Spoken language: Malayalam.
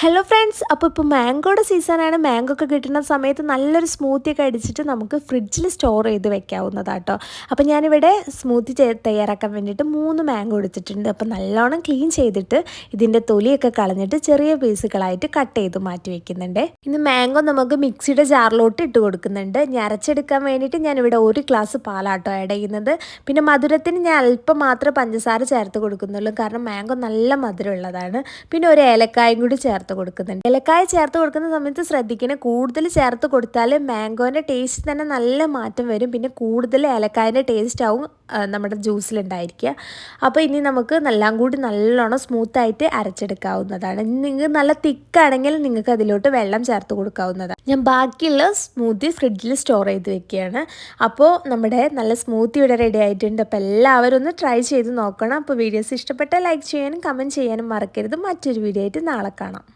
ഹലോ ഫ്രണ്ട്സ് അപ്പോൾ ഇപ്പോൾ മാംഗോയുടെ സീസണാണ് മാംഗോ ഒക്കെ കിട്ടുന്ന സമയത്ത് നല്ലൊരു സ്മൂത്തി ഒക്കെ അടിച്ചിട്ട് നമുക്ക് ഫ്രിഡ്ജിൽ സ്റ്റോർ ചെയ്ത് വെക്കാവുന്നതാട്ടോ. അപ്പോൾ ഞാനിവിടെ സ്മൂത്തി തയ്യാറാക്കാൻ വേണ്ടിയിട്ട് മൂന്ന് മാംഗോ എടുത്തിട്ടുണ്ട്. അപ്പോൾ നല്ലോണം ക്ലീൻ ചെയ്തിട്ട് ഇതിന്റെ തൊലിയൊക്കെ കളഞ്ഞിട്ട് ചെറിയ പീസുകളായിട്ട് കട്ട് ചെയ്ത് മാറ്റി വെക്കുന്നുണ്ട്. ഇന്ന് മാംഗോ നമുക്ക് മിക്സിയുടെ ജാറിലോട്ട് ഇട്ട് കൊടുക്കുന്നുണ്ട്. ഞരച്ചെടുക്കാൻ വേണ്ടിയിട്ട് ഞാനിവിടെ ഒരു ഗ്ലാസ് പാലാട്ടോ ആഡ് ചെയ്യുന്നത്. പിന്നെ മധുരത്തിന് ഞാൻ അല്പം മാത്രം പഞ്ചസാര ചേർത്ത് കൊടുക്കുന്നുള്ളൂ. കാരണം മാംഗോ നല്ല മധുരമുള്ളതാണ്. പിന്നെ ഒരു ഏലക്കായും കൂടി ചേർത്ത് ചേർത്ത് കൊടുക്കുന്നുണ്ട്. ഏലക്കായ ചേർത്ത് കൊടുക്കുന്ന സമയത്ത് ശ്രദ്ധിക്കണം കൂടുതൽ ചേർത്ത് കൊടുത്താൽ മാംഗോന്റെ ടേസ്റ്റ് തന്നെ നല്ല മാറ്റം വരും. പിന്നെ കൂടുതൽ ഏലക്കായന്റെ ടേസ്റ്റ് ആവും നമ്മുടെ ജ്യൂസിലുണ്ടായിരിക്കുക അപ്പോൾ ഇനി നമുക്ക് നല്ലം കൂടി നല്ലോണം സ്മൂത്തായിട്ട് അരച്ചെടുക്കാവുന്നതാണ്. നിങ്ങൾക്ക് നല്ല തിക്കാണെങ്കിൽ നിങ്ങൾക്ക് അതിലോട്ട് വെള്ളം ചേർത്ത് കൊടുക്കാവുന്നതാണ്. ഞാൻ ബാക്കിയുള്ള സ്മൂത്തി ഫ്രിഡ്ജിൽ സ്റ്റോർ ചെയ്ത് വെക്കുകയാണ് അപ്പോൾ നമ്മുടെ നല്ല സ്മൂത്തി ഇവിടെ റെഡി ആയിട്ടുണ്ട്. അപ്പോൾ എല്ലാവരും ഒന്ന് ട്രൈ ചെയ്ത് നോക്കണം. അപ്പോൾ വീഡിയോസ് ഇഷ്ടപ്പെട്ടാൽ ലൈക്ക് ചെയ്യാനും കമന്റ് ചെയ്യാനും മറക്കരുത്. മറ്റൊരു വീഡിയോ ആയിട്ട് നാളെ കാണാം.